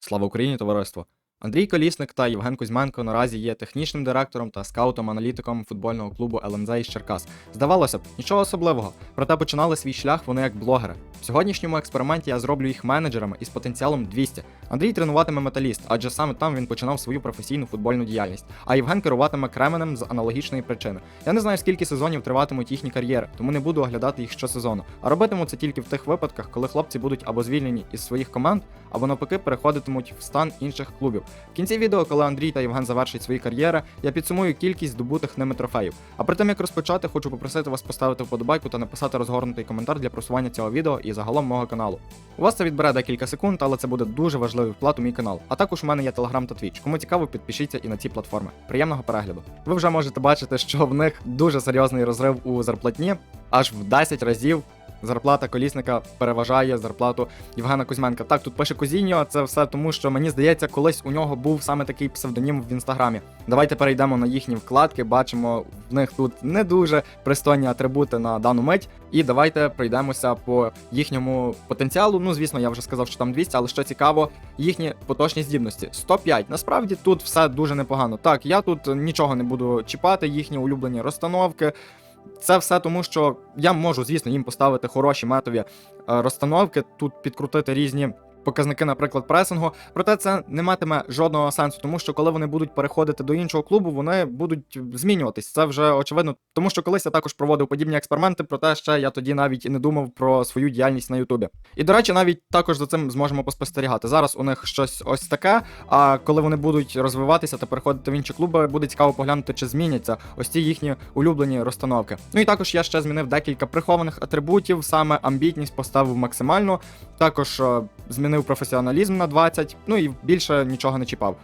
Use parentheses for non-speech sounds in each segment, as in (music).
Слава Україні, товариство! Андрій Колісник та Євген Кузьменко наразі є технічним директором та скаутом-аналітиком футбольного клубу ЛНЗ із Черкас. Здавалося б, нічого особливого, проте починали свій шлях вони як блогери. В сьогоднішньому експерименті я зроблю їх менеджерами із потенціалом 200. Андрій тренуватиме металіст, адже саме там він починав свою професійну футбольну діяльність. А Євген керуватиме кременем з аналогічної причини. Я не знаю, скільки сезонів триватимуть їхні кар'єри, тому не буду оглядати їх щосезону. А робитиму це тільки в тих випадках, коли хлопці будуть або звільнені із своїх команд, або навпаки переходитимуть в стан інших клубів. В кінці відео, коли Андрій та Євген завершать свої кар'єри, я підсумую кількість здобутих ними трофеїв. А перед тим як розпочати, хочу попросити вас поставити вподобайку та написати розгорнутий коментар для просування цього відео і загалом мого каналу. У вас це відбере декілька секунд, але це буде дуже важливий вклад у мій канал. А також у мене є Telegram та Twitch. Кому цікаво, підпишіться і на ці платформи. Приємного перегляду. Ви вже можете бачити, що в них дуже серйозний розрив у зарплатні, аж в 10 разів. Зарплата колісника переважає зарплату Євгена Кузьменка. Так, тут пише Кузіньо, це все тому, що мені здається, колись у нього був саме такий псевдонім в інстаграмі. Давайте перейдемо на їхні вкладки. Бачимо, в них тут не дуже пристойні атрибути на дану мить. І давайте пройдемося по їхньому потенціалу. Ну, звісно, я вже сказав, що там 200, але що цікаво, їхні поточні здібності 105. Насправді тут все дуже непогано. Так, я тут нічого не буду чіпати, їхні улюблені розстановки. Це все тому, що я можу, звісно, їм поставити хороші метові е, розстановки, тут підкрутити різні. Показники, наприклад, пресингу, проте це не матиме жодного сенсу, тому що коли вони будуть переходити до іншого клубу, вони будуть змінюватись. Це вже очевидно, тому що колись я також проводив подібні експерименти, проте ще я тоді навіть і не думав про свою діяльність на Ютубі. І до речі, навіть також за цим зможемо поспостерігати. Зараз у них щось ось таке. А коли вони будуть розвиватися та переходити в інші клуби, буде цікаво поглянути, чи зміняться ось ці їхні улюблені розстановки. Ну і також я ще змінив декілька прихованих атрибутів, саме амбітність поставив максимально. Також е, змінив професіоналізм на 20, ну і більше нічого не чіпав.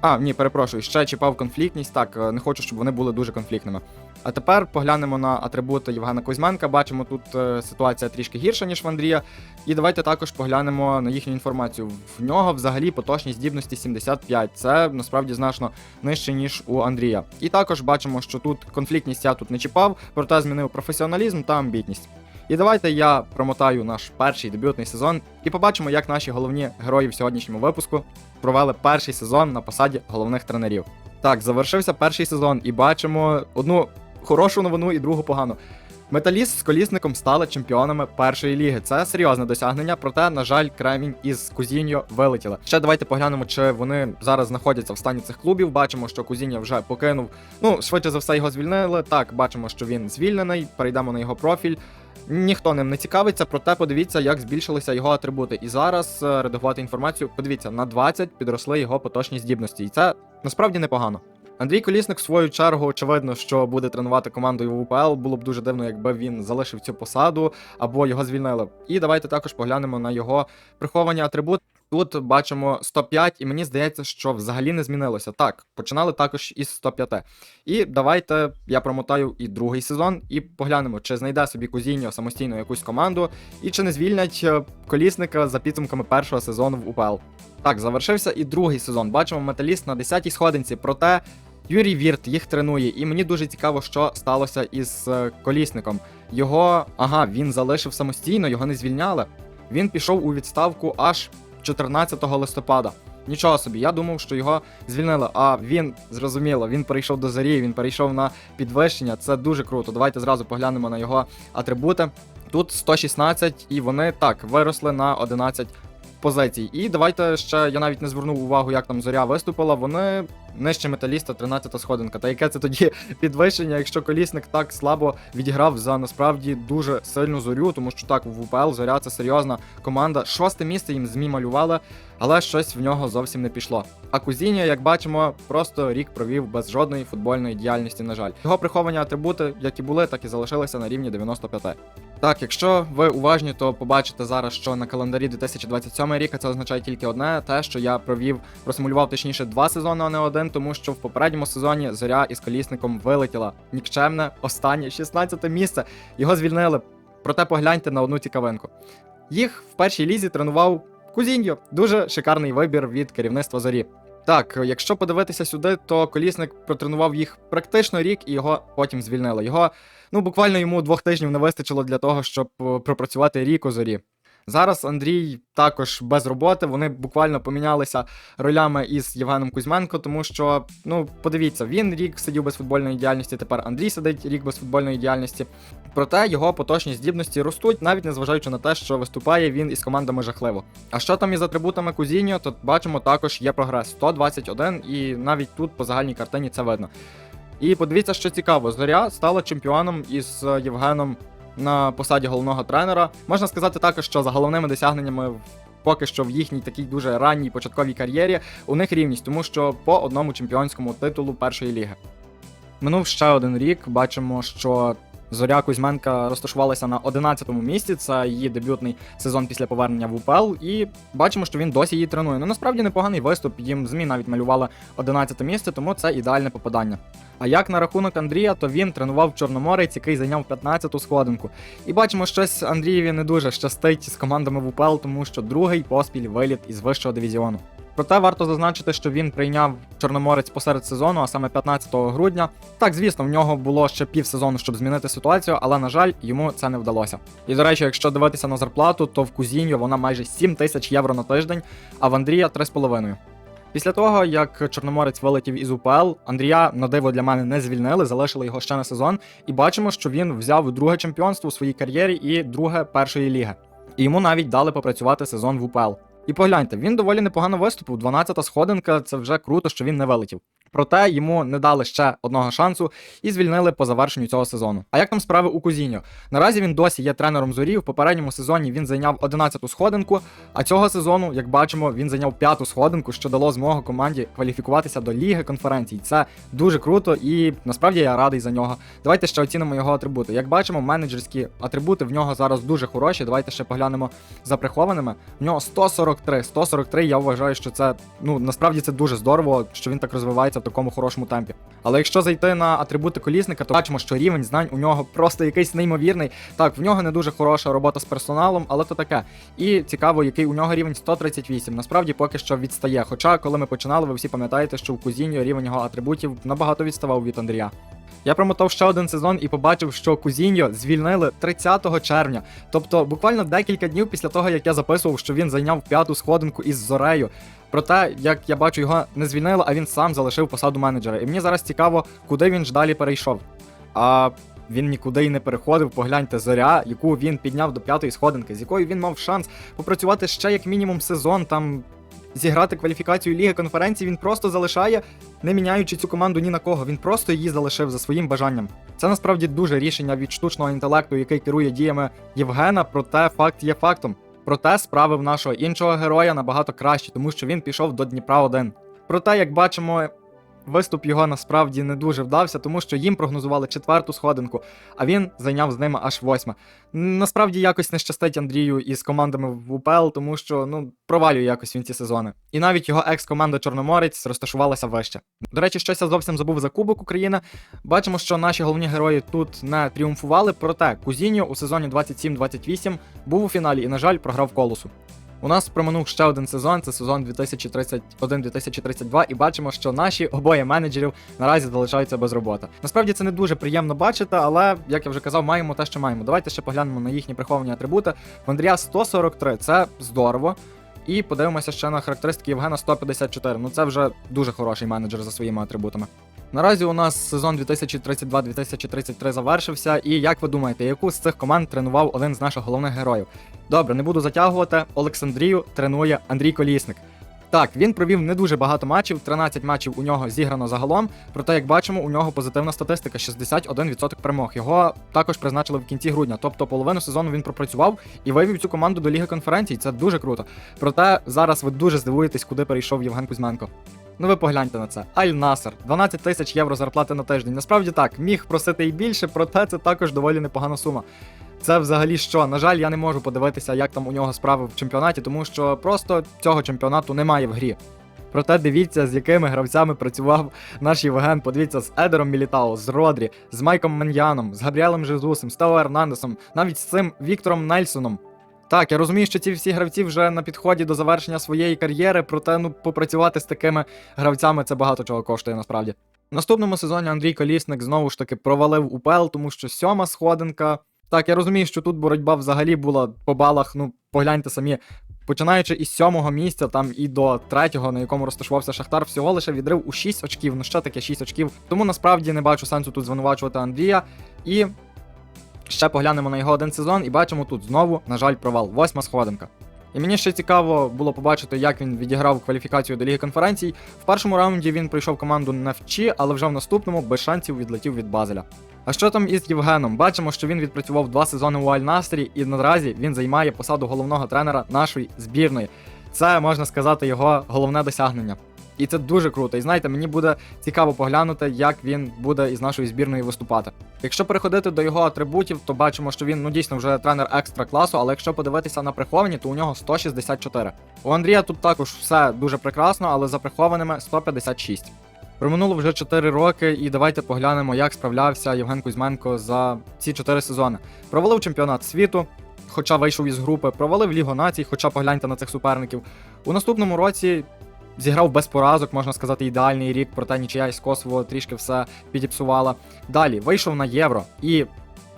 А, ні, перепрошую, ще чіпав конфліктність. Так, е, не хочу, щоб вони були дуже конфліктними. А тепер поглянемо на атрибути Євгена Кузьменка. Бачимо, тут е, ситуація трішки гірша, ніж в Андрія. І давайте також поглянемо на їхню інформацію. В нього взагалі поточні здібності 75. Це насправді значно нижче, ніж у Андрія. І також бачимо, що тут конфліктність я тут не чіпав, проте змінив професіоналізм та амбітність. І давайте я промотаю наш перший дебютний сезон і побачимо, як наші головні герої в сьогоднішньому випуску провели перший сезон на посаді головних тренерів. Так, завершився перший сезон, і бачимо одну хорошу новину і другу погану. Металіст з колісником стали чемпіонами першої ліги. Це серйозне досягнення, проте, на жаль, Кремінь із Кузіньо вилетіли. Ще давайте поглянемо, чи вони зараз знаходяться в стані цих клубів. Бачимо, що Кузіньо вже покинув. Ну, швидше за все, його звільнили. Так, бачимо, що він звільнений. Перейдемо на його профіль. Ніхто ним не цікавиться, проте подивіться, як збільшилися його атрибути. І зараз е, редагувати інформацію. Подивіться, на 20 підросли його поточні здібності, і це насправді непогано. Андрій Колісник, в свою чергу, очевидно, що буде тренувати командою в УПЛ. Було б дуже дивно, якби він залишив цю посаду або його звільнили. І давайте також поглянемо на його приховані атрибути. Тут бачимо 105, і мені здається, що взагалі не змінилося. Так, починали також із 105. І давайте я промотаю і другий сезон, і поглянемо, чи знайде собі Кузіньо самостійно якусь команду, і чи не звільнять е, колісника за підсумками першого сезону в УПЛ. Так, завершився і другий сезон. Бачимо металіст на 10-й сходинці. Проте Юрій Вірт їх тренує, і мені дуже цікаво, що сталося із е, колісником. Його, ага, він залишив самостійно, його не звільняли. Він пішов у відставку аж 14 листопада. Нічого собі, я думав, що його звільнили. А він зрозуміло, він перейшов до зарі, він перейшов на підвищення. Це дуже круто. Давайте зразу поглянемо на його атрибути. Тут 116, і вони так виросли на 11 позицій. І давайте ще я навіть не звернув увагу, як там зоря виступила. Вони нижче металіста, 13-та сходинка. Та яке це тоді (laughs) підвищення, якщо колісник так слабо відіграв за насправді дуже сильну зорю, тому що так в УПЛ зоря це серйозна команда. Шосте місце їм змі малювали, але щось в нього зовсім не пішло. А Кузіньо, як бачимо, просто рік провів без жодної футбольної діяльності. На жаль, його приховані атрибути, як і були, так і залишилися на рівні 95. Так, якщо ви уважні, то побачите зараз, що на календарі 2027 рік це означає тільки одне: те, що я провів, просимулював точніше два сезони, а не один, тому що в попередньому сезоні зоря із колісником вилетіла. Нікчемне, останнє 16 місце. Його звільнили. Проте погляньте на одну цікавинку. Їх в першій лізі тренував Кузіньо. Дуже шикарний вибір від керівництва зорі. Так, якщо подивитися сюди, то колісник протренував їх практично рік і його потім звільнили. Його, ну буквально йому двох тижнів не вистачило для того, щоб е, пропрацювати рік у зорі. Зараз Андрій також без роботи. Вони буквально помінялися ролями із Євгеном Кузьменко, тому що, ну, подивіться, він рік сидів без футбольної діяльності, тепер Андрій сидить рік без футбольної діяльності. Проте його поточні здібності ростуть, навіть незважаючи на те, що виступає він із командами жахливо. А що там із атрибутами Кузіньо, то бачимо також є прогрес 121, і навіть тут по загальній картині це видно. І подивіться, що цікаво, Зоря стала чемпіоном із Євгеном на посаді головного тренера. Можна сказати також, що за головними досягненнями поки що в їхній такій дуже ранній початковій кар'єрі у них рівність, тому що по одному чемпіонському титулу першої ліги. Минув ще один рік. Бачимо, що Зоря Кузьменка розташувалася на 11-му місці. Це її дебютний сезон після повернення в УПЛ. І бачимо, що він досі її тренує. Ну насправді непоганий виступ. Їм ЗМІ навіть малювали 11 місце, тому це ідеальне попадання. А як на рахунок Андрія, то він тренував Чорноморець, який зайняв 15-ту сходинку. І бачимо, щось Андрієві не дуже щастить з командами в УПЛ, тому що другий поспіль виліт із вищого дивізіону. Проте варто зазначити, що він прийняв Чорноморець посеред сезону, а саме 15 грудня. Так, звісно, в нього було ще пів сезону, щоб змінити ситуацію, але на жаль, йому це не вдалося. І до речі, якщо дивитися на зарплату, то в Кузіньо вона майже 7 тисяч євро на тиждень, а в Андрія 3,5. Після того, як Чорноморець вилетів із УПЛ, Андрія на диво для мене не звільнили, залишили його ще на сезон, і бачимо, що він взяв друге чемпіонство у своїй кар'єрі і друге першої ліги. І йому навіть дали попрацювати сезон в УПЛ. І погляньте, він доволі непогано виступив. 12-та сходинка це вже круто, що він не вилетів. Проте йому не дали ще одного шансу і звільнили по завершенню цього сезону. А як там справи у Кузіньо? Наразі він досі є тренером зорі. В попередньому сезоні він зайняв 11-ту сходинку, а цього сезону, як бачимо, він зайняв п'яту сходинку, що дало змогу команді кваліфікуватися до ліги конференцій. Це дуже круто, і насправді я радий за нього. Давайте ще оцінимо його атрибути. Як бачимо, менеджерські атрибути в нього зараз дуже хороші. Давайте ще поглянемо за прихованими. В нього 143. 143, я вважаю, що це ну насправді це дуже здорово, що він так розвивається такому хорошому темпі. Але якщо зайти на атрибути колісника, то бачимо, що рівень знань у нього просто якийсь неймовірний. Так, в нього не дуже хороша робота з персоналом, але то таке. І цікаво, який у нього рівень 138. Насправді поки що відстає. Хоча, коли ми починали, ви всі пам'ятаєте, що в Кузіньо рівень його атрибутів набагато відставав від Андрія. Я промотав ще один сезон і побачив, що Кузіньо звільнили 30 червня. Тобто буквально декілька днів після того, як я записував, що він зайняв п'яту сходинку із Зорею. Проте, як я бачу, його не звільнили, а він сам залишив посаду менеджера. І мені зараз цікаво, куди він ж далі перейшов. А він нікуди й не переходив. Погляньте зоря, яку він підняв до п'ятої сходинки, з якою він мав шанс попрацювати ще як мінімум сезон, там зіграти кваліфікацію Ліги конференції, Він просто залишає, не міняючи цю команду ні на кого. Він просто її залишив за своїм бажанням. Це насправді дуже рішення від штучного інтелекту, який керує діями Євгена. Проте факт є фактом. Проте справи в нашого іншого героя набагато кращі, тому що він пішов до Дніпра 1. Проте, як бачимо, виступ його насправді не дуже вдався, тому що їм прогнозували четверту сходинку, а він зайняв з ними аж восьме. Насправді якось не щастить Андрію із командами в УПЛ, тому що ну провалює якось він ці сезони. І навіть його екс-команда Чорноморець розташувалася вище. До речі, щось я зовсім забув за Кубок України. Бачимо, що наші головні герої тут не тріумфували, проте Кузіньо у сезоні 27-28 був у фіналі і, на жаль, програв колосу. У нас проминув ще один сезон, це сезон 2031-2032, і бачимо, що наші обоє менеджерів наразі залишаються без роботи. Насправді це не дуже приємно бачити, але як я вже казав, маємо те, що маємо. Давайте ще поглянемо на їхні приховані атрибути. В Андрія 143, це здорово. І подивимося ще на характеристики Євгена 154. Ну це вже дуже хороший менеджер за своїми атрибутами. Наразі у нас сезон 2032-2033 завершився, і як ви думаєте, яку з цих команд тренував один з наших головних героїв? Добре, не буду затягувати. Олександрію тренує Андрій Колісник. Так, він провів не дуже багато матчів, 13 матчів у нього зіграно загалом. Проте, як бачимо, у нього позитивна статистика 61% перемог. Його також призначили в кінці грудня, тобто половину сезону він пропрацював і вивів цю команду до Ліги конференцій. Це дуже круто. Проте зараз ви дуже здивуєтесь, куди перейшов Євген Кузьменко. Ну ви погляньте на це. Аль Насер, 12 тисяч євро зарплати на тиждень. Насправді так, міг просити і більше, проте це також доволі непогана сума. Це взагалі що? На жаль, я не можу подивитися, як там у нього справи в чемпіонаті, тому що просто цього чемпіонату немає в грі. Проте дивіться, з якими гравцями працював наш Євген. Подивіться з Едером Мілітао, з Родрі, з Майком Меньяном, з Габріелем Жезусом, з Тео Ернандесом, навіть з цим Віктором Нельсоном. Так, я розумію, що ці всі гравці вже на підході до завершення своєї кар'єри, проте ну попрацювати з такими гравцями це багато чого коштує насправді. Наступному сезоні Андрій Колісник знову ж таки провалив УПЛ, тому що сьома сходинка. Так, я розумію, що тут боротьба взагалі була по балах, ну, погляньте самі. Починаючи із сьомого місця, там і до третього, на якому розташувався Шахтар, всього лише відрив у 6 очків. Ну що таке 6 очків? Тому насправді не бачу сенсу тут звинувачувати Андрія. І ще поглянемо на його один сезон і бачимо тут знову, на жаль, провал. Восьма сходинка. І мені ще цікаво було побачити, як він відіграв кваліфікацію до Ліги конференцій. В першому раунді він пройшов команду навчі, але вже в наступному без шансів відлетів від Базеля. А що там із Євгеном? Бачимо, що він відпрацював два сезони у Аль-Настрі, і наразі він займає посаду головного тренера нашої збірної. Це можна сказати його головне досягнення. І це дуже круто. І знаєте, мені буде цікаво поглянути, як він буде із нашої збірної виступати. Якщо переходити до його атрибутів, то бачимо, що він ну дійсно вже тренер екстра класу, але якщо подивитися на приховані, то у нього 164. У Андрія тут також все дуже прекрасно, але за прихованими 156. Проминуло вже 4 роки, і давайте поглянемо, як справлявся Євген Кузьменко за ці 4 сезони. Провалив чемпіонат світу, хоча вийшов із групи, провалив Лігу націй, хоча погляньте на цих суперників. У наступному році зіграв без поразок, можна сказати, ідеальний рік, проте нічия із Косово трішки все підіпсувала. Далі вийшов на євро і.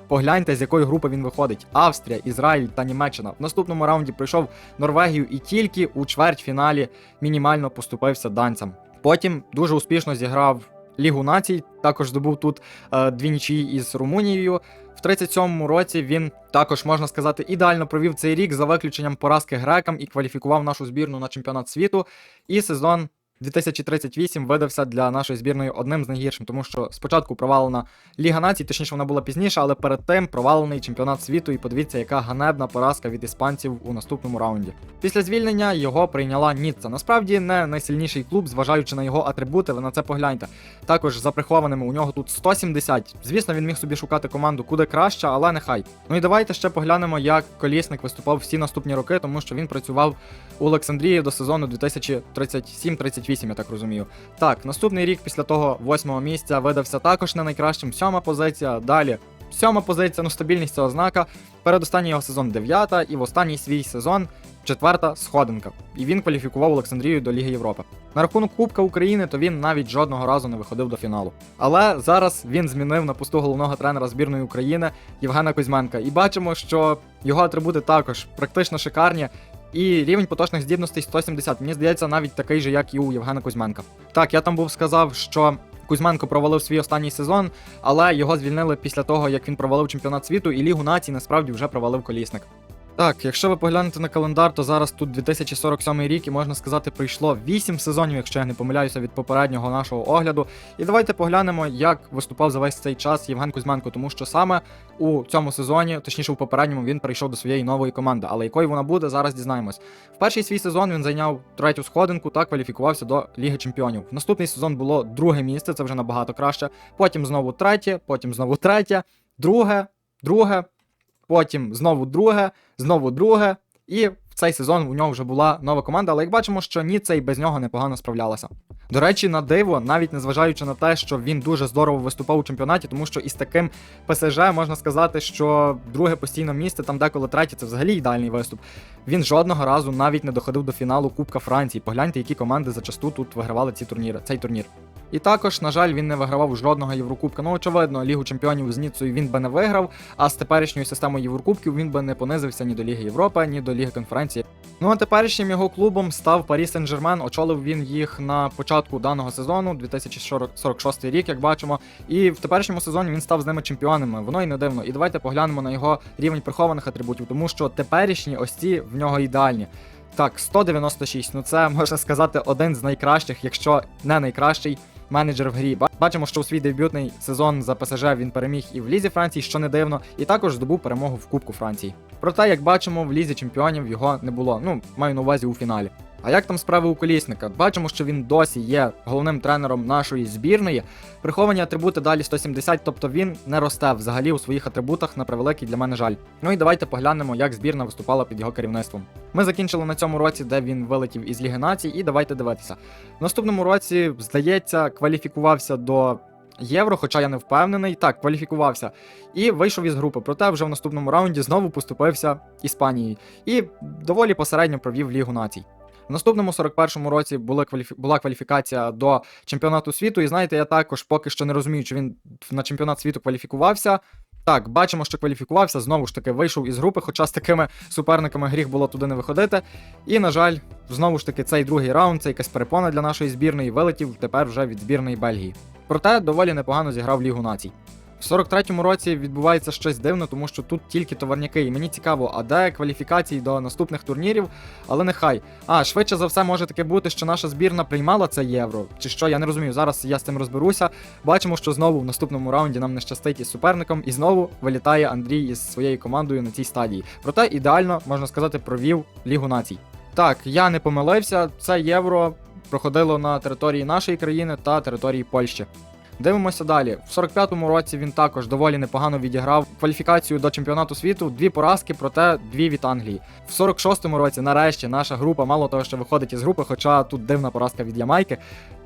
Погляньте, з якої групи він виходить: Австрія, Ізраїль та Німеччина. В наступному раунді пройшов Норвегію і тільки у чвертьфіналі мінімально поступився данцям. Потім дуже успішно зіграв Лігу націй, також здобув тут е, дві нічиї із Румунією. В 37-му році він також, можна сказати, ідеально провів цей рік за виключенням поразки грекам і кваліфікував нашу збірну на чемпіонат світу. І сезон 2038 видався для нашої збірної одним з найгіршим, тому що спочатку провалена Ліга націй, точніше вона була пізніше, але перед тим провалений чемпіонат світу. І подивіться, яка ганебна поразка від іспанців у наступному раунді. Після звільнення його прийняла Ніцца. Насправді не найсильніший клуб, зважаючи на його атрибути, ви на це погляньте. Також за прихованими у нього тут 170. Звісно, він міг собі шукати команду куди краще, але нехай. Ну і давайте ще поглянемо, як колісник виступав всі наступні роки, тому що він працював у Олександрії до сезону 2037-38, я так розумію. Так, наступний рік після того восьмого місця видався також не найкращим. Сьома позиція. Далі. Сьома позиція, ну стабільність це ознака. Передостанній його сезон дев'ята, і в останній свій сезон четверта сходинка. І він кваліфікував Олександрію до Ліги Європи. На рахунок Кубка України, то він навіть жодного разу не виходив до фіналу. Але зараз він змінив на посту головного тренера збірної України Євгена Кузьменка. І бачимо, що його атрибути також практично шикарні. І рівень поточних здібностей 170. Мені здається, навіть такий же, як і у Євгена Кузьменка. Так, я там був сказав, що Кузьменко провалив свій останній сезон, але його звільнили після того, як він провалив чемпіонат світу, і Лігу націй насправді вже провалив колісник. Так, якщо ви поглянете на календар, то зараз тут 2047 рік, і можна сказати, прийшло 8 сезонів, якщо я не помиляюся від попереднього нашого огляду. І давайте поглянемо, як виступав за весь цей час Євген Кузьменко, тому що саме у цьому сезоні, точніше у попередньому, він прийшов до своєї нової команди. Але якою вона буде, зараз дізнаємось. В перший свій сезон він зайняв третю сходинку та кваліфікувався до Ліги Чемпіонів. В наступний сезон було друге місце, це вже набагато краще. Потім знову третє, потім знову третє, друге, друге потім знову друге, знову друге. І в цей сезон у нього вже була нова команда, але як бачимо, що Ніцца і без нього непогано справлялася. До речі, на диво, навіть незважаючи на те, що він дуже здорово виступав у чемпіонаті, тому що із таким ПСЖ можна сказати, що друге постійне місце, там деколи третє, це взагалі ідеальний виступ. Він жодного разу навіть не доходив до фіналу Кубка Франції. Погляньте, які команди зачасту тут вигравали ці турніри, цей турнір. І також, на жаль, він не вигравав жодного Єврокубка. Ну, очевидно, Лігу чемпіонів з Ніцею він би не виграв, а з теперішньою системою Єврокубків він би не понизився ні до Ліги Європи, ні до Ліги конференції. Ну а теперішнім його клубом став Парі Сен-Жермен. Очолив він їх на початку даного сезону, 2046 рік, як бачимо. І в теперішньому сезоні він став з ними чемпіонами. Воно і не дивно. І давайте поглянемо на його рівень прихованих атрибутів, тому що теперішні ось ці в нього ідеальні. Так, 196, ну це можна сказати один з найкращих, якщо не найкращий менеджер в грі. Бачимо, що у свій дебютний сезон за ПСЖ він переміг і в Лізі Франції, що не дивно, і також здобув перемогу в Кубку Франції. Проте, як бачимо, в Лізі чемпіонів його не було. Ну, маю на увазі у фіналі. А як там справи у колісника? Бачимо, що він досі є головним тренером нашої збірної. Приховані атрибути далі 170, тобто він не росте взагалі у своїх атрибутах на превеликий для мене жаль. Ну і давайте поглянемо, як збірна виступала під його керівництвом. Ми закінчили на цьому році, де він вилетів із Ліги націй, і давайте дивитися. В наступному році, здається, кваліфікувався до Євро, хоча я не впевнений. Так, кваліфікувався. І вийшов із групи. Проте вже в наступному раунді знову поступився Іспанії. І доволі посередньо провів Лігу націй. В наступному 41-му році була, кваліфі... була кваліфікація до чемпіонату світу. І знаєте, я також поки що не розумію, чи він на чемпіонат світу кваліфікувався. Так, бачимо, що кваліфікувався, знову ж таки вийшов із групи, хоча з такими суперниками гріх було туди не виходити. І, на жаль, знову ж таки, цей другий раунд, це якась перепона для нашої збірної, вилетів тепер вже від збірної Бельгії. Проте доволі непогано зіграв Лігу націй. В 43-му році відбувається щось дивне, тому що тут тільки товарняки, і мені цікаво, а де кваліфікації до наступних турнірів, але нехай. А, швидше за все може таке бути, що наша збірна приймала це євро, чи що, я не розумію. Зараз я з цим розберуся. Бачимо, що знову в наступному раунді нам не щастить із суперником, і знову вилітає Андрій із своєю командою на цій стадії. Проте ідеально, можна сказати, провів Лігу націй. Так, я не помилився, це євро проходило на території нашої країни та території Польщі. Дивимося далі. В 45-му році він також доволі непогано відіграв кваліфікацію до чемпіонату світу. Дві поразки, проте дві від Англії. В 46-му році, нарешті, наша група, мало того, що виходить із групи, хоча тут дивна поразка від Ямайки.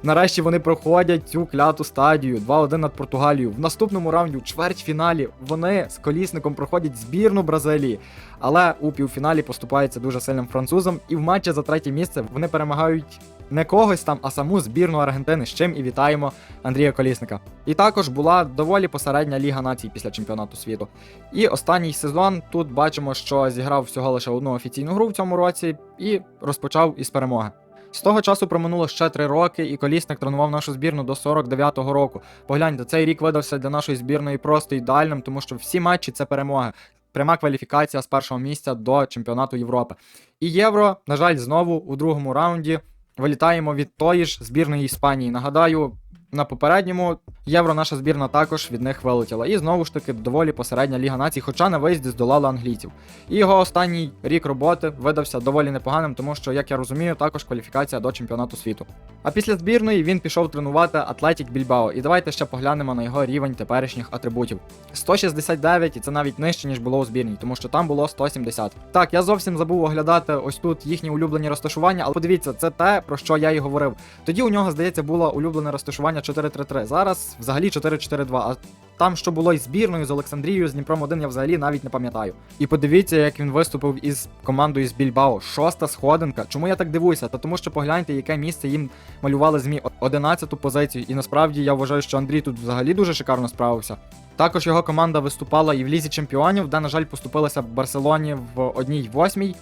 Нарешті вони проходять цю кляту стадію 2-1 над Португалією. В наступному раунді, у чвертьфіналі, вони з колісником проходять збірну Бразилії, але у півфіналі поступаються дуже сильним французам. І в матчі за третє місце вони перемагають не когось там, а саму збірну Аргентини, з чим і вітаємо Андрія Колісника. І також була доволі посередня Ліга націй після чемпіонату світу. І останній сезон тут бачимо, що зіграв всього лише одну офіційну гру в цьому році і розпочав із перемоги. З того часу проминуло ще 3 роки, і колісник тренував нашу збірну до 49-го року. Погляньте, цей рік видався для нашої збірної просто ідеальним, тому що всі матчі це перемоги. Пряма кваліфікація з першого місця до чемпіонату Європи. І євро, на жаль, знову у другому раунді вилітаємо від тої ж збірної Іспанії. Нагадаю, на попередньому євро наша збірна також від них вилетіла. І знову ж таки доволі посередня Ліга націй, хоча на виїзді здолала англійців. І його останній рік роботи видався доволі непоганим, тому що, як я розумію, також кваліфікація до чемпіонату світу. А після збірної він пішов тренувати Атлетік Більбао. І давайте ще поглянемо на його рівень теперішніх атрибутів. 169, і це навіть нижче, ніж було у збірній, тому що там було 170. Так, я зовсім забув оглядати ось тут їхні улюблені розташування, але подивіться, це те, про що я і говорив. Тоді у нього, здається, було улюблене розташування 4-3-3. Зараз взагалі 4-4-2. А там, що було із збірною, з Олександрією, з Дніпром 1, я взагалі навіть не пам'ятаю. І подивіться, як він виступив із командою з Більбао. Шоста сходинка. Чому я так дивуюся? Та тому, що погляньте, яке місце їм малювали змі 11-ту позицію. І насправді я вважаю, що Андрій тут взагалі дуже шикарно справився. Також його команда виступала і в лізі чемпіонів, де, на жаль, поступилася Барселоні в одній восьмій.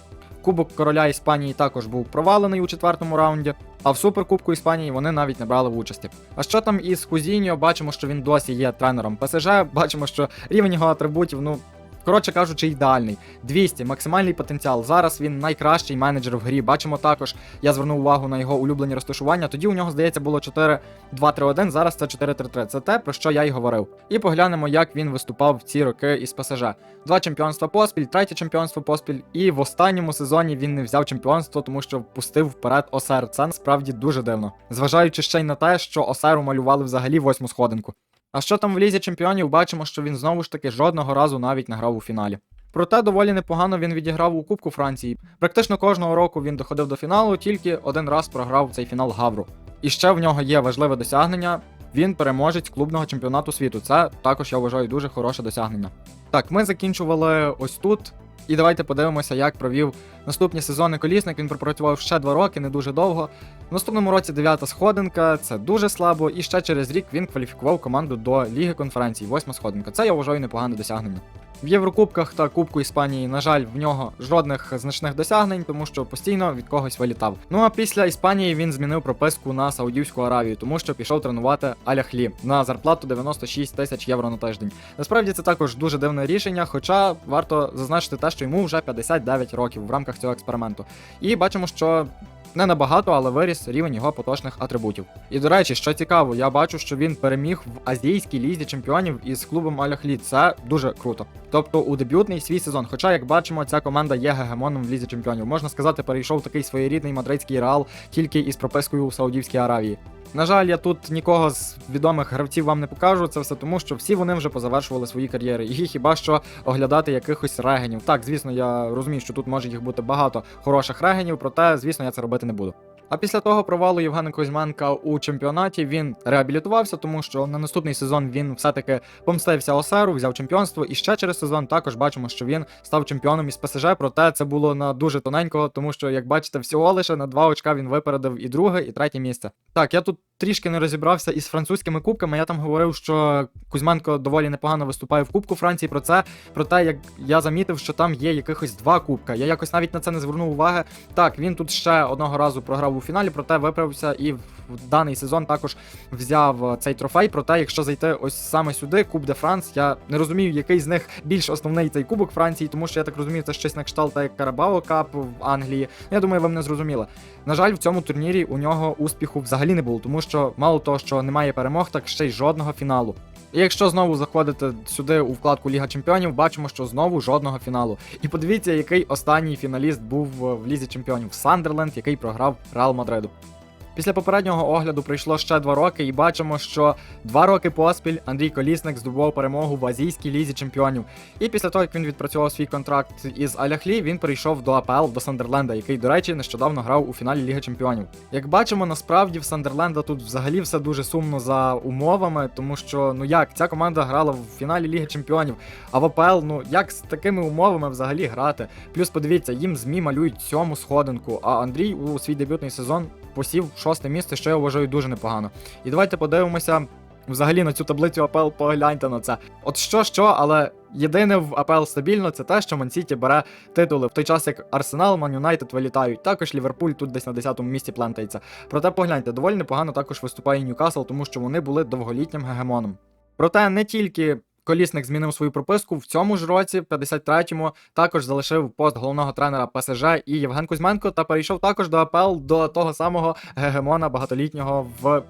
Кубок короля Іспанії також був провалений у четвертому раунді, а в суперкубку Іспанії вони навіть не брали участі. А що там із Кузіньо? Бачимо, що він досі є тренером ПСЖ. Бачимо, що рівень його атрибутів, ну. Коротше кажучи, ідеальний. 200, максимальний потенціал. Зараз він найкращий менеджер в грі. Бачимо також, я звернув увагу на його улюблені розташування. Тоді у нього, здається, було 4-2-3-1, зараз це 4-3-3. Це те, про що я й говорив. І поглянемо, як він виступав в ці роки із ПСЖ. Два чемпіонства поспіль, третє чемпіонство поспіль. І в останньому сезоні він не взяв чемпіонство, тому що впустив вперед Осер. Це насправді дуже дивно. Зважаючи ще й на те, що Осеру малювали взагалі восьму сходинку. А що там в лізі чемпіонів, бачимо, що він знову ж таки жодного разу навіть не грав у фіналі. Проте доволі непогано він відіграв у Кубку Франції. Практично кожного року він доходив до фіналу, тільки один раз програв цей фінал Гавру. І ще в нього є важливе досягнення. Він переможець клубного чемпіонату світу. Це також я вважаю дуже хороше досягнення. Так, ми закінчували ось тут. І давайте подивимося, як провів наступні сезони колісник. Він пропрацював ще два роки, не дуже довго. В наступному році дев'ята сходинка, це дуже слабо. І ще через рік він кваліфікував команду до Ліги конференцій, восьма сходинка. Це я вважаю непогане досягнення. В Єврокубках та Кубку Іспанії, на жаль, в нього жодних значних досягнень, тому що постійно від когось вилітав. Ну а після Іспанії він змінив прописку на Саудівську Аравію, тому що пішов тренувати Аляхлі на зарплату 96 тисяч євро на тиждень. Насправді це також дуже дивне рішення, хоча варто зазначити те, що йому вже 59 років в рамках цього експерименту. І бачимо, що не набагато, але виріс рівень його поточних атрибутів. І до речі, що цікаво, я бачу, що він переміг в азійській лізі чемпіонів із клубом Аляхлі. Це дуже круто. Тобто у дебютний свій сезон. Хоча, як бачимо, ця команда є гегемоном в лізі чемпіонів. Можна сказати, перейшов такий своєрідний мадридський реал тільки із пропискою у Саудівській Аравії. На жаль, я тут нікого з відомих гравців вам не покажу. Це все тому, що всі вони вже позавершували свої кар'єри. І хіба що оглядати якихось регенів. Так, звісно, я розумію, що тут може їх бути багато хороших регенів, проте, звісно, я це робити не буду. А після того провалу Євгена Кузьменка у чемпіонаті він реабілітувався, тому що на наступний сезон він все-таки помстився Осеру, взяв чемпіонство. І ще через сезон також бачимо, що він став чемпіоном із ПСЖ. Проте це було на дуже тоненького, тому що, як бачите, всього лише на два очка він випередив і друге, і третє місце. Так, я тут трішки не розібрався із французькими кубками. Я там говорив, що Кузьменко доволі непогано виступає в Кубку Франції. Про це проте, як я замітив, що там є якихось два кубка. Я якось навіть на це не звернув уваги. Так, він тут ще одного разу програв у фіналі, проте виправився і в даний сезон також взяв е, цей трофей. Проте, якщо зайти ось саме сюди, Куб де Франс, я не розумію, який з них більш основний цей кубок Франції, тому що я так розумію, це щось на кшталт як Карабао Кап в Англії. Я думаю, ви мене зрозуміли. На жаль, в цьому турнірі у нього успіху взагалі не було, тому що мало того, що немає перемог, так ще й жодного фіналу. І якщо знову заходите сюди у вкладку Ліга Чемпіонів, бачимо, що знову жодного фіналу. І подивіться, який останній фіналіст був в Лізі Чемпіонів Сандерленд, який програв Реал Мадриду. Після попереднього огляду пройшло ще два роки, і бачимо, що два роки поспіль Андрій Колісник здобував перемогу в азійській лізі чемпіонів. І після того, як він відпрацював свій контракт із Аляхлі, він перейшов до АПЛ до Сандерленда, який, до речі, нещодавно грав у фіналі Ліги Чемпіонів. Як бачимо, насправді в Сандерленда тут взагалі все дуже сумно за умовами, тому що ну як ця команда грала в фіналі Ліги Чемпіонів, а в АПЛ, ну як з такими умовами взагалі грати? Плюс подивіться, їм ЗМІ малюють сьому сходинку, а Андрій у свій дебютний сезон посів шосте місце, що я вважаю дуже непогано. І давайте подивимося взагалі на цю таблицю АПЛ, погляньте на це. От що, що, але єдине в АПЛ стабільно це те, що Мансіті бере титули в той час, як Арсенал, Ман Юнайтед вилітають. Також Ліверпуль тут десь на 10-му місці плентається. Проте погляньте, доволі непогано також виступає Ньюкасл, тому що вони були довголітнім гегемоном. Проте не тільки. Колісник змінив свою прописку в цьому ж році, в 53-му, також залишив пост головного тренера ПСЖ і Євген Кузьменко та перейшов також до АПЛ до того самого гегемона багатолітнього в.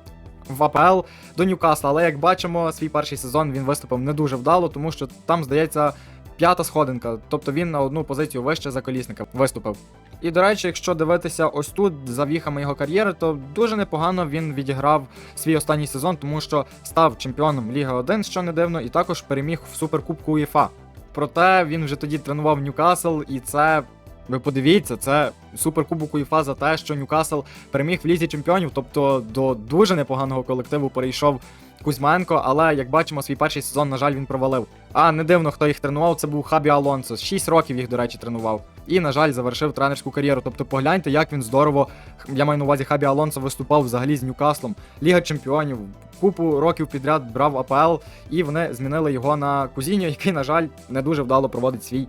В АПЛ до Ньюкасла, але як бачимо, свій перший сезон він виступив не дуже вдало, тому що там, здається, п'ята сходинка, тобто він на одну позицію вище за колісника виступив. І до речі, якщо дивитися ось тут за віхами його кар'єри, то дуже непогано він відіграв свій останній сезон, тому що став чемпіоном Ліги 1, що не дивно, і також переміг в суперкубку УЄФА. Проте він вже тоді тренував Ньюкасл, і це. Ви подивіться, це суперкубок УЄФА за те, що Ньюкасл переміг в лізі чемпіонів, тобто до дуже непоганого колективу перейшов Кузьменко, але як бачимо, свій перший сезон, на жаль, він провалив. А не дивно, хто їх тренував, це був Хабі Алонсо. Шість років їх, до речі, тренував. І, на жаль, завершив тренерську кар'єру. Тобто погляньте, як він здорово, я маю на увазі Хабі Алонсо виступав взагалі з Ньюкаслом. Ліга чемпіонів, купу років підряд брав АПЛ, і вони змінили його на Кузіньо, який, на жаль, не дуже вдало проводить свій.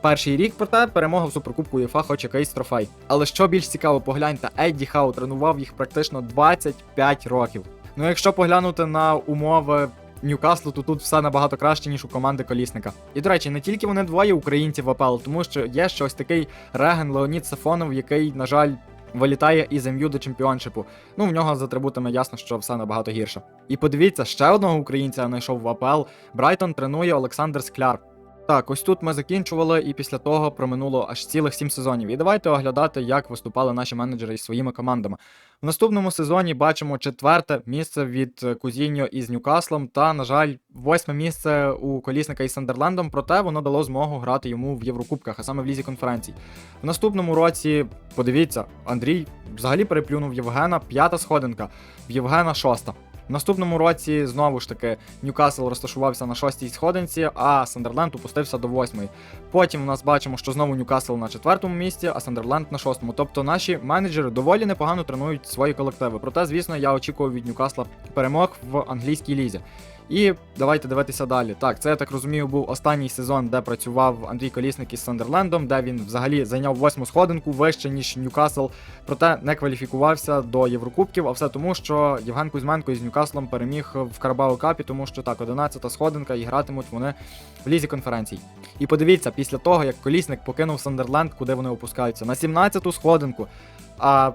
Перший рік, проте перемога в суперкубку УЄФА хоч якийсь трофей. Але що більш цікаво, погляньте, Едді Хау тренував їх практично 25 років. Ну якщо поглянути на умови Ньюкаслу, то тут все набагато краще, ніж у команди колісника. І до речі, не тільки вони двоє українці в АПЛ, тому що є ще ось такий Реген Леонід Сафонов, який, на жаль, вилітає із МЮ до чемпіоншипу. Ну, в нього з атрибутами ясно, що все набагато гірше. І подивіться, ще одного українця знайшов в АПЛ. Брайтон тренує Олександр Скляр. Так, ось тут ми закінчували, і після того проминуло аж цілих сім сезонів. І давайте оглядати, як виступали наші менеджери із своїми командами. В наступному сезоні бачимо четверте місце від Кузіньо із Ньюкаслом, та, на жаль, восьме місце у колісника із Сандерлендом, проте воно дало змогу грати йому в Єврокубках, а саме в лізі конференцій. В наступному році, подивіться, Андрій взагалі переплюнув Євгена, п'ята сходинка, в Євгена шоста. В наступному році знову ж таки Ньюкасл розташувався на шостій сходинці, а Сандерленд опустився до восьмої. Потім у нас бачимо, що знову Ньюкасл на четвертому місці, а Сандерленд на шостому. Тобто наші менеджери доволі непогано тренують свої колективи. Проте, звісно, я очікував від Ньюкасла перемог в англійській лізі. І давайте дивитися далі. Так, це я так розумію, був останній сезон, де працював Андрій Колісник із Сандерлендом, де він взагалі зайняв восьму сходинку вище, ніж Ньюкасл, проте не кваліфікувався до Єврокубків, а все тому, що Євген Кузьменко із Ньюкаслом переміг в Карабао Капі, тому що так, 11-та сходинка і гратимуть вони в лізі конференцій. І подивіться, після того, як Колісник покинув Сандерленд, куди вони опускаються, на 17-ту сходинку. А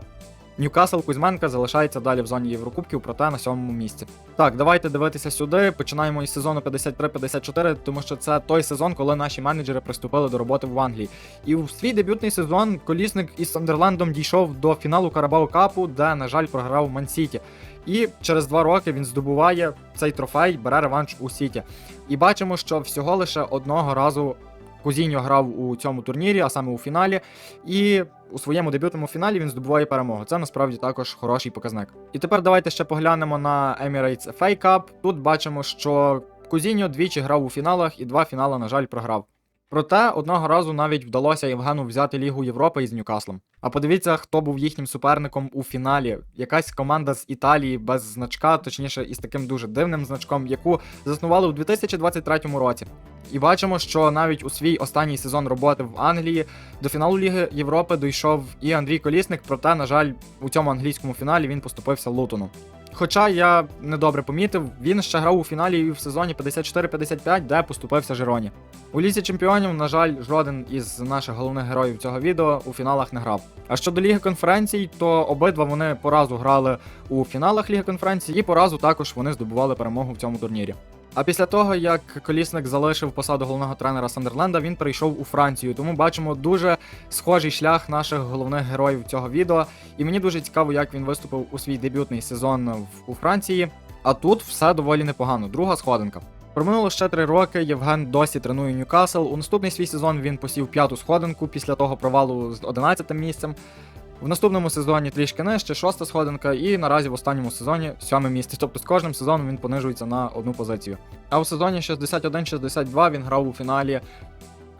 Ньюкасл Кузьменка залишається далі в зоні Єврокубків, проте на сьомому місці. Так, давайте дивитися сюди. Починаємо із сезону 53-54, тому що це той сезон, коли наші менеджери приступили до роботи в Англії. І у свій дебютний сезон колісник із Сандерлендом дійшов до фіналу Карабау Капу, де, на жаль, програв Ман-Сіті. І через два роки він здобуває цей трофей, бере реванш у Сіті. І бачимо, що всього лише одного разу Кузіньо грав у цьому турнірі, а саме у фіналі. І у своєму дебютному фіналі він здобуває перемогу. Це насправді також хороший показник. І тепер давайте ще поглянемо на Emirates FA Cup. Тут бачимо, що Кузіньо двічі грав у фіналах і два фінали, на жаль, програв. Проте одного разу навіть вдалося Євгену взяти Лігу Європи із Ньюкаслом. А подивіться, хто був їхнім суперником у фіналі. Якась команда з Італії без значка, точніше, із таким дуже дивним значком, яку заснували у 2023 році. І бачимо, що навіть у свій останній сезон роботи в Англії до фіналу Ліги Європи дійшов і Андрій Колісник, проте, на жаль, у цьому англійському фіналі він поступився Лутону. Хоча я недобре помітив, він ще грав у фіналі в сезоні 54-55, де поступився Жироні. У лісі чемпіонів, на жаль, жоден із наших головних героїв цього відео у фіналах не грав. А щодо Ліги конференцій, то обидва вони по разу грали у фіналах Ліги конференцій, і по разу також вони здобували перемогу в цьому турнірі. А після того, як колісник залишив посаду головного тренера Сандерленда, він перейшов у Францію. Тому бачимо дуже схожий шлях наших головних героїв цього відео. І мені дуже цікаво, як він виступив у свій дебютний сезон в- у Франції. А тут все доволі непогано. Друга сходинка. Проминуло ще три роки. Євген досі тренує Ньюкасл. У наступний свій сезон він посів п'яту сходинку після того провалу з 11 місцем. В наступному сезоні трішки нижче, шоста сходинка, і наразі в останньому сезоні сьоме місце. Тобто з кожним сезоном він понижується на одну позицію. А у сезоні 61-62 він грав у фіналі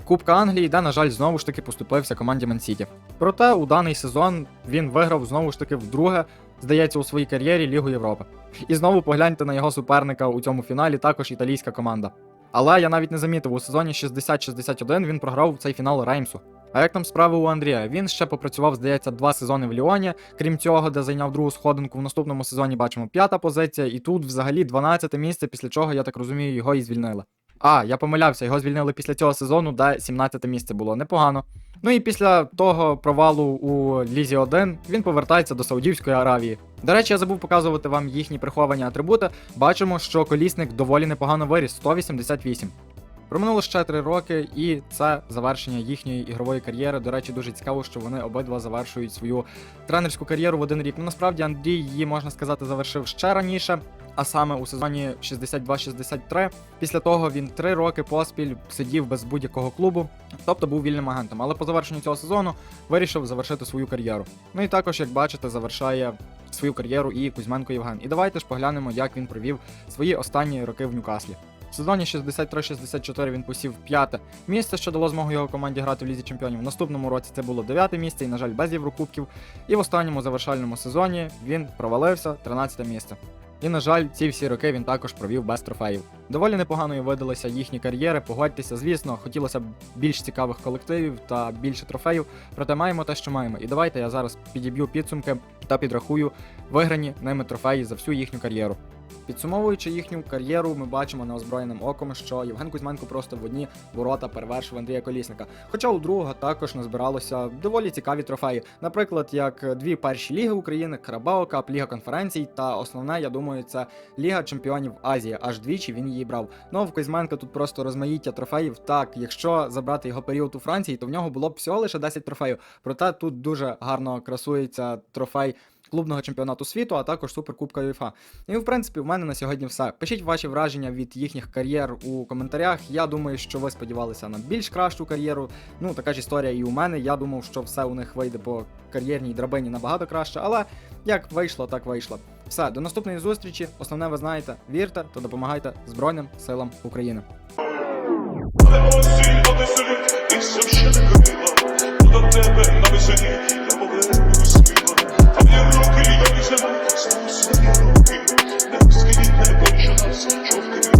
Кубка Англії, де, на жаль, знову ж таки поступився команді Мансіті. Проте у даний сезон він виграв знову ж таки вдруге, здається, у своїй кар'єрі Лігу Європи. І знову погляньте на його суперника у цьому фіналі, також італійська команда. Але я навіть не замітив, у сезоні 60-61 він програв цей фінал Реймсу. А як там справи у Андрія? Він ще попрацював, здається, два сезони в Ліоні, крім цього, де зайняв другу сходинку. В наступному сезоні бачимо п'ята позиція, і тут взагалі 12 місце, після чого, я так розумію, його і звільнили. А, я помилявся, його звільнили після цього сезону, де 17 місце було непогано. Ну і після того провалу у Лізі 1 він повертається до Саудівської Аравії. До речі, я забув показувати вам їхні приховані атрибути. Бачимо, що колісник доволі непогано виріс 188. Проминуло ще 3 роки, і це завершення їхньої ігрової кар'єри. До речі, дуже цікаво, що вони обидва завершують свою тренерську кар'єру в один рік. Ну насправді Андрій її можна сказати завершив ще раніше. А саме у сезоні 62-63. Після того він три роки поспіль сидів без будь-якого клубу, тобто був вільним агентом. Але по завершенню цього сезону вирішив завершити свою кар'єру. Ну і також, як бачите, завершає свою кар'єру і Кузьменко Євген. І давайте ж поглянемо, як він провів свої останні роки в Ньюкаслі. В сезоні 63-64 він посів п'яте місце, що дало змогу його команді грати в лізі чемпіонів. В наступному році це було дев'яте місце і, на жаль, без Єврокубків. І в останньому завершальному сезоні він провалився 13 місце. І, на жаль, ці всі роки він також провів без трофеїв. Доволі непоганою видалися їхні кар'єри, погодьтеся, звісно, хотілося б більш цікавих колективів та більше трофеїв, проте маємо те, що маємо. І давайте я зараз підіб'ю підсумки та підрахую виграні ними трофеї за всю їхню кар'єру. Підсумовуючи їхню кар'єру, ми бачимо неозброєним оком, що Євген Кузьменко просто в одні ворота перевершив Андрія Колісника. Хоча у другого також назбиралося доволі цікаві трофеї. Наприклад, як дві перші ліги України, Карабао Кап, Ліга конференцій, та основне, я думаю, це Ліга Чемпіонів Азії. Аж двічі він її брав. Ну в Кузьменка тут просто розмаїття трофеїв. Так, якщо забрати його період у Франції, то в нього було б всього лише 10 трофеїв. Проте тут дуже гарно красується трофей клубного чемпіонату світу, а також суперкубка УЄФА. І в принципі, в мене на сьогодні все. Пишіть ваші враження від їхніх кар'єр у коментарях. Я думаю, що ви сподівалися на більш кращу кар'єру. Ну, така ж історія і у мене. Я думав, що все у них вийде по кар'єрній драбині набагато краще, але як вийшло, так вийшло. Все, до наступної зустрічі. Основне ви знаєте, вірте та допомагайте Збройним силам України. Але осінь одесить, і все ще не горіло. До тебе на Yaşamak sensiz yorulmuyor Nefes gelip de konuşamazsın çok gibi